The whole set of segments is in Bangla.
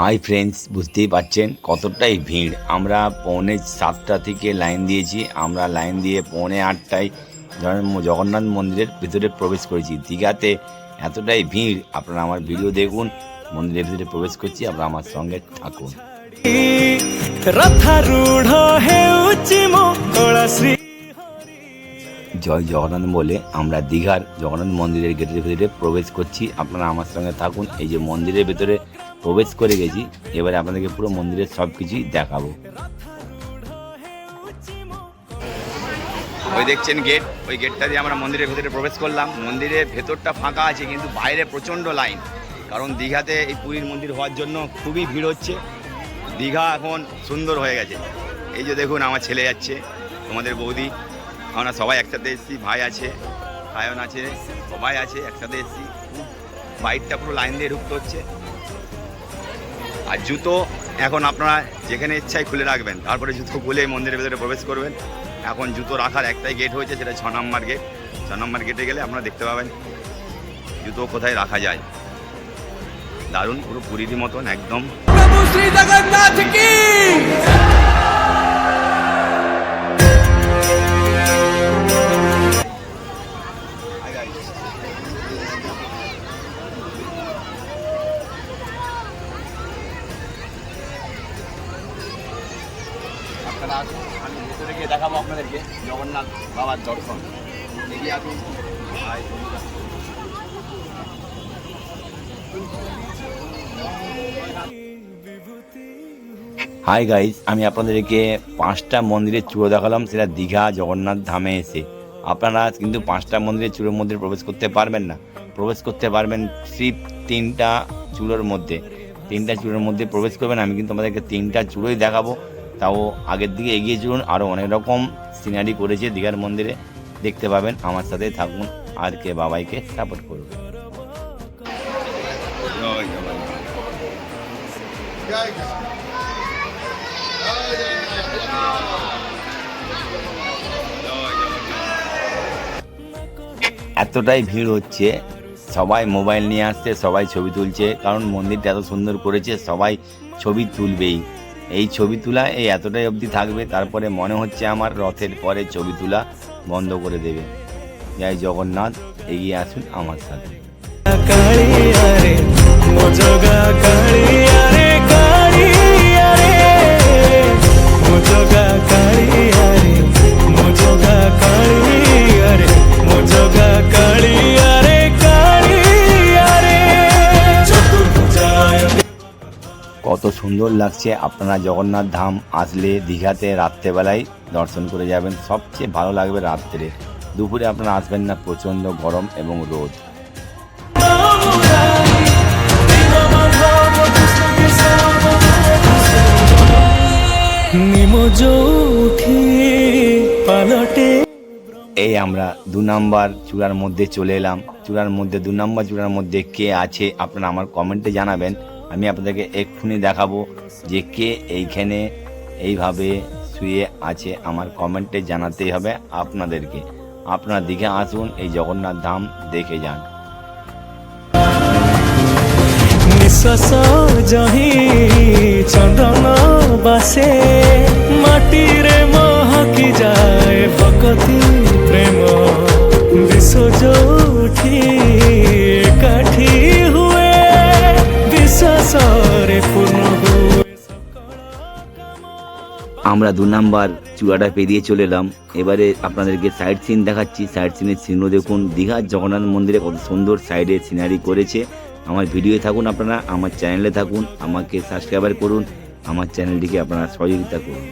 হাই ফ্রেন্ডস বুঝতেই পারছেন কতটাই ভিড়। আমরা পৌনে সাতটা থেকে লাইন দিয়েছি। আমরা লাইন দিয়ে পৌনে আটটায় জগন্নাথ মন্দিরের ভিতরে প্রবেশ করেছি। দীঘাতে এতটাই ভিড়। আপনারা আমার ভিডিও দেখুন মন্দিরের ভিতরে প্রবেশ করছি। আপনারা আমার সঙ্গে থাকুন। জয় জগন্নাথ বলে আমরা দীঘার জগন্নাথ মন্দিরের গেটের ভিতরে প্রবেশ করছি। আপনারা আমার সঙ্গে থাকুন। এই যে মন্দিরের ভিতরে প্রবেশ করে গেছি, এবারে আপনাদেরকে পুরো মন্দিরের সব কিছুই দেখাবো। ওই দেখছেন গেট, ওই গেটটা দিয়ে আমরা মন্দিরের ভেতরে প্রবেশ করলাম। মন্দিরের ভেতরটা ফাঁকা আছে, কিন্তু বাইরে প্রচণ্ড লাইন। কারণ দীঘাতে এই পুরীর মন্দির হওয়ার জন্য খুবই ভিড় হচ্ছে। দীঘা এখন সুন্দর হয়ে গেছে। এই যে দেখুন, আমার ছেলে যাচ্ছে, তোমাদের বৌদি। আমরা সবাই একসাথে এসেছি, ভাই আছে সায়ন আছে, সবাই আছে, একসাথে এসেছি। বাইকটা পুরো লাইন দিয়ে ঢুকতে হচ্ছে। আর জুতো এখন আপনারা যেখানে ইচ্ছায় খুলে রাখবেন, তারপরে জুতো খুলে মন্দিরের ভেতরে প্রবেশ করবেন। এখন জুতো রাখার একটাই গেট হয়েছে, সেটা ছ নম্বর গেট ছ নম্বর গেটে গেলে আপনারা দেখতে পাবেন জুতো কোথায় রাখা যায়। দারুণ পুরো পুরীর মতন একদম। হাই। গাইজ আমি আপনাদেরকে পাঁচটা মন্দিরের চূড়ো দেখালাম, সেটা দীঘা, জগন্নাথ ধামে এসে। আপনারা কিন্তু পাঁচটা মন্দিরের চূড়োর মধ্যে প্রবেশ করতে পারবেন না। প্রবেশ করতে পারবেন শিব তিনটা চূড়োর মধ্যে। তিনটা চূড়োর মধ্যে প্রবেশ করবেন, আমি কিন্তু আমাদেরকে তিনটা চূড়োই দেখাবো। তাও আগের দিকে এগিয়ে চলুন আরও অনেক রকম সিনারি করেছে দীঘার মন্দিরে। দেখতে পাবেন। আমার সাথে থাকুন, আর কে বাবাইকে সাপোর্ট করুন। এতটাই ভিড় হচ্ছে, সবাই মোবাইল নিয়ে আসছে, সবাই ছবি তুলছে, কারণ মন্দিরটা এত সুন্দর করেছে, সবাই ছবি তুলবেই। এই ছবি তোলা এই এতটাই অবধি থাকবে, তারপরে মনে হচ্ছে আমার রথের পরে ছবি তোলা বন্ধ করে দেবে। জয় জগন্নাথ এগিয়ে আসুন আমার সাথে। সুন্দর লাগছে। আপনারা জগন্নাথ ধাম আসলে দীঘাতে রাত্রেবেলায় দর্শন করে যাবেন। সবচেয়ে ভালো লাগবে রাত্রে। দুপুরে আপনারা আসবেন না, প্রচণ্ড গরম এবং রোদ। এই আমরা দু নাম্বার চূড়ার মধ্যে চলে এলাম। চূড়ার মধ্যে, দু নাম্বার চূড়ার মধ্যে কে আছে আপনারা আমার কমেন্টে জানাবেন। আমি আপনাদেরকে এক্ষুনি দেখাবো যে কে এইখানে এইভাবে শুয়ে আছে। আমার কমেন্টে জানাতেই হবে আপনাদেরকে। আপনার দিকে আসুন, এই জগন্নাথ ধাম দেখে যান। নিঃশ্বাস যহি চন্দন বাসে, মাটিরে মহকি যায় ভকতি। আমরা দু নাম্বার চূড়াটা পেরিয়ে চলে এলাম। এবারে আপনাদেরকে সাইড সিন দেখাচ্ছি। সাইড সিনের চিহ্ন দেখুন। দীঘার জগন্নাথ মন্দিরে কত সুন্দর সাইডে সিনারি করেছে। আমার ভিডিওয়ে থাকুন আপনারা, আমার চ্যানেলে থাকুন, আমাকে সাবস্ক্রাইবার করুন, আমার চ্যানেলটিকে আপনারা সহযোগিতা করুন।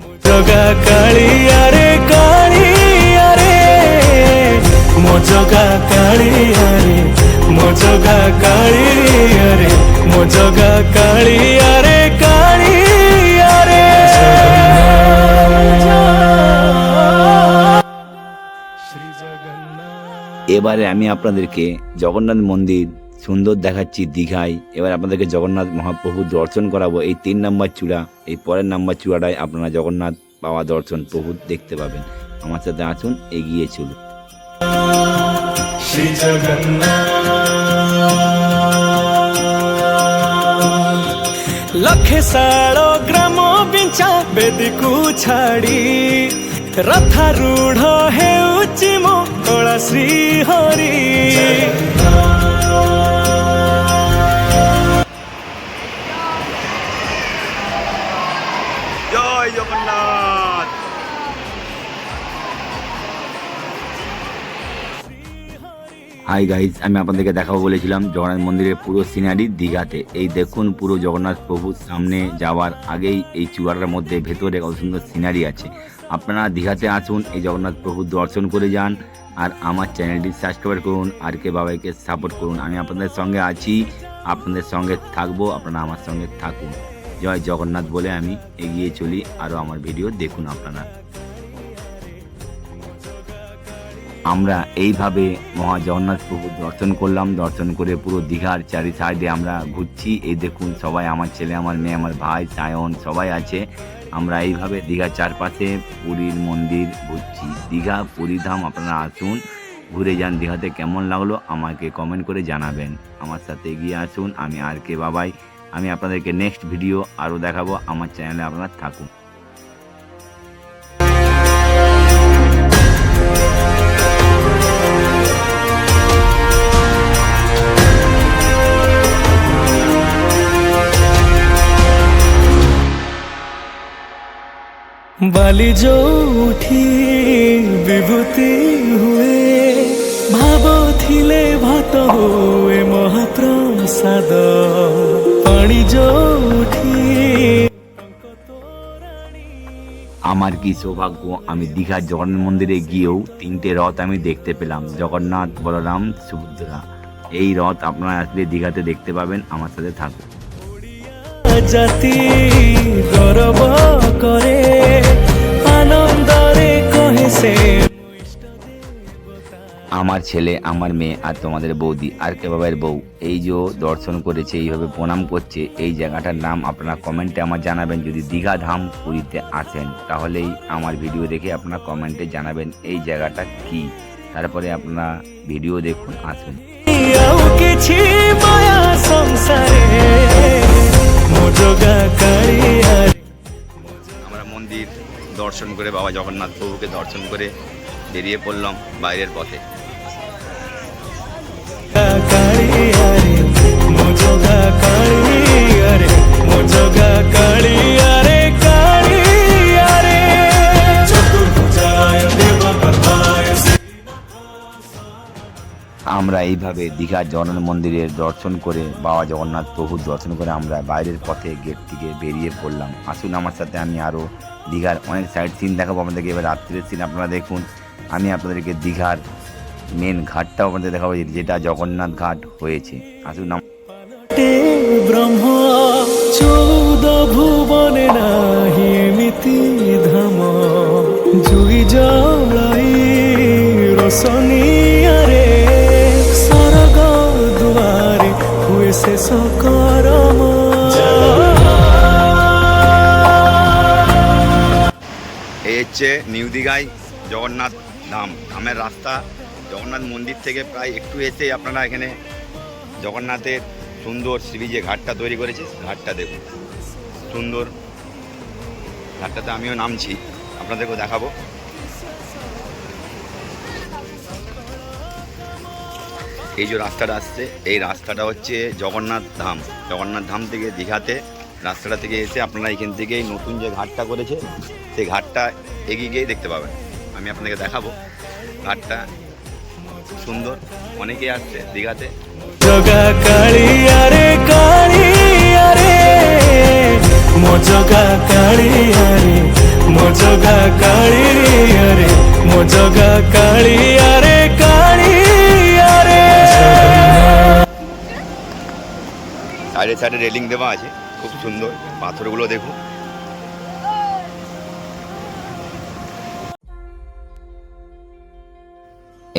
মজগা কালী, আরে মজগা আরে মজগা কালী, আরে কালী। এবারে আমি আপনাদেরকে জগন্নাথ মন্দির সুন্দর দেখাচ্ছি দীঘায়। এবার আপনাদেরকে জগন্নাথ মহাপ্রভু দর্শন করাবো। এই তিন নম্বর চূড়া, এই পরের নম্বর চূড়াটায় আপনারা জগন্নাথ বাবা দর্শন প্রভু দেখতে পাবেন। আমার সাথে আসুন, এগিয়ে চলুন। লক্ষে সাড়ো গ্রাম বিঞ্চা বেদিকু ছাড়ি। রথারূঢ় হেউচি মো তোলা শ্রী হরি হাই গাইজ আমি আপনাদেরকে দেখাবো বলেছিলাম জগন্নাথ মন্দিরের পুরো সিনারি দীঘাতে। এই দেখুন পুরো জগন্নাথ প্রভুর সামনে যাওয়ার আগেই এই চূড়াটার মধ্যে ভেতরে কত সুন্দর সিনারি আছে। আপনারা দীঘাতে আসুন এই জগন্নাথ প্রভুর দর্শন করে যান। আর আমার চ্যানেলটি সাবস্ক্রাইব করুন, আর কে বাবাইকে সাপোর্ট করুন। আমি আপনাদের সঙ্গে আছি, আপনাদের সঙ্গে থাকব, আপনারা আমার সঙ্গে থাকুন। জয় জগন্নাথ বলে আমি এগিয়ে চলি আরও আমার ভিডিও দেখুন আপনারা। আমরা এইভাবে মহা জগন্নাথ প্রভু দর্শন করলাম, দর্শন করে পুরো দীঘার চারি সাইডে আমরা ঘুরছি। এই দেখুন সবাই, আমার ছেলে, আমার মেয়ে, আমার ভাই, সায়ন, সবাই আছে। আমরা এইভাবে দীঘার চারপাশে পুরীর মন্দির ঘুরছি দীঘা, পুরীধাম, আপনারা আসুন, ঘুরে যান, দীঘাতে কেমন লাগল আমাকে কমেন্ট করে জানাবেন। আমার সাথে এগিয়ে আসুন, আমি আর কে বাবাই। আমি আপনাদেরকে নেক্সট ভিডিও আরও দেখাবো, আমার চ্যানেলে আপনারা থাকুন। বালি जो উঠি বিভূতি হুয়ে। ভাব থিলে ভাত হুয়ে মহাপ্রসাদ পানি जो উঠি। আমার কি সৌভাগ্য? আমি দীঘার জগন্নাথ মন্দিরে গিয়েও তিনটে রথ আমি দেখতে পেলাম জগন্নাথ বলরাম সুভদ্রা। এই রথ আপনারা আসলে দীঘাতে দেখতে পাবেন আমার সাথে থাকুন। জাতি গর্ব করে। আমার ছেলে আমার মেয়ে আর তোমাদের বৌদি আর কে বাবার বউ। এই যে দর্শন করেছে এইভাবে প্রণাম করছে এই জায়গাটার নাম আপনারা কমেন্টে আমার জানাবেন। যদি দীঘা ধাম পুরীতে আসেন তাহলেই আমার ভিডিও দেখে আপনারা কমেন্টে জানাবেন এই জায়গাটা কি। তারপরে আপনারা ভিডিও দেখুন আসুন। আমরা মন্দির দর্শন করে বাবা জগন্নাথ প্রভুকে দর্শন করে বেরিয়ে পড়লাম বাইরের পথে। আমরা এইভাবে দীঘার জগন্নাথ মন্দিরের দর্শন করে, বাবা জগন্নাথ প্রভুর দর্শন করে আমরা বাইরের পথে গেট থেকে বেরিয়ে পড়লাম। আসুন আমার সাথে আমি আরও দীঘার অনেক সাইড সিন দেখাবো আপনাদেরকে। এবার রাত্রির সিন আপনারা দেখুন। আমি আপনাদেরকে দীঘার মেন ঘাটটাও আপনাদের দেখাবো, যেটা জগন্নাথ ঘাট হয়েছে। আসুন ব্রহ্মা ধাম। জুই জড়াই রসনী হচ্ছে নিউ দীঘায় জগন্নাথ ধাম, ধামের রাস্তা, জগন্নাথ মন্দির থেকে প্রায় একটু এসে আপনারা এখানে জগন্নাথের সুন্দর শ্রী যে ঘাটটা তৈরি করেছে ঘাটটা দেখুন। সুন্দর ঘাটটাতে আমিও নামছি, আপনাদেরকেও দেখাবো। এই যে রাস্তাটা আসছে, এই রাস্তাটা হচ্ছে জগন্নাথ ধাম। জগন্নাথ ধাম থেকে দীঘাতে রাস্তাটা থেকে এসে আপনারা এখান থেকে নতুন যে ঘাটটা করেছে সেই ঘাটটা এগিয়ে গিয়ে দেখতে পাবেন। আমি আপনাকে দেখাবো ঘাটটা সুন্দর। অনেকেই আসছে দীঘাতে। আরে আরে। আরে। আরে। সাইডে সাইডে রেলিং দেওয়া আছে। খুব সুন্দর। পাথরগুলো দেখুন।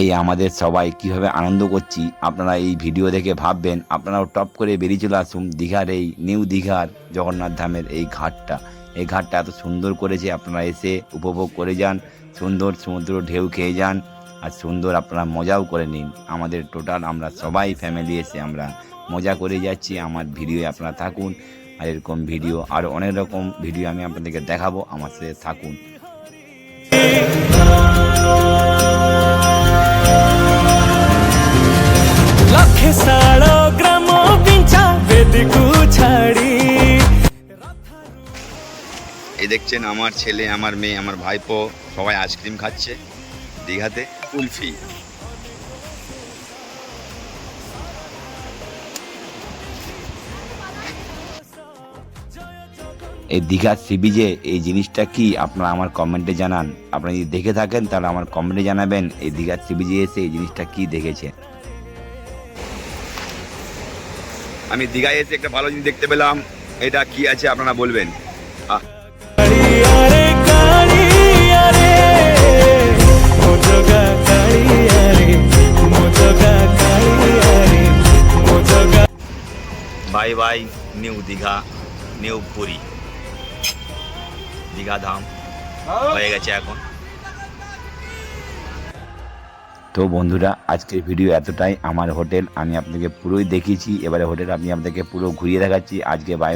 এই আমাদের সবাই কীভাবে আনন্দ করছি, আপনারা এই ভিডিও দেখে ভাববেন, আপনারাও টপ করে বেরিয়ে চলে আসুন দীঘার এই নিউ দীঘার জগন্নাথ ধামের এই ঘাটটা। এই ঘাটটা এত সুন্দর করেছে, আপনারা এসে উপভোগ করে যান, সুন্দর সমুদ্র ঢেউ খেয়ে যান, আর সুন্দর আপনারা মজাও করে নিন। আমাদের টোটাল আমরা সবাই ফ্যামিলি এসে আমরা মজা করে যাচ্ছি, আমার ভিডিও আপনারা থাকুন। আর এরকম ভিডিও আর অনেক রকম ভিডিও আমি আপনাদেরকে দেখাবো আমার সাথে থাকুন। এই দেখছেন আমার ছেলে আমার মেয়ে আমার ভাইপো সবাই আইসক্রিম খাচ্ছে দীঘাতে। কুলফি। এই দীঘা সি বিচে এই জিনিসটা কি? আপনারা আমার কমেন্টে জানান। আপনারা যদি দেখে থাকেন তাহলে আমার কমেন্টে জানাবেন এই দীঘার সি বিচে এসে এই জিনিসটা কি দেখেছে। আমি দীঘায় এসে একটা ভালো জিনিস দেখতে পেলাম। এটা কি আছে আপনারা বলবেন? Bye bye new Digha new Puri Digha Dham হয়ে গেছে এখন। তো বন্ধুরা আজকের ভিডিও এতটাই। আমার হোটেল আমি আপনাকে পুরোই দেখিয়েছি। এবারে হোটেল আমি আপনাকে পুরো ঘুরিয়ে দেখাচ্ছি। আজকে বাই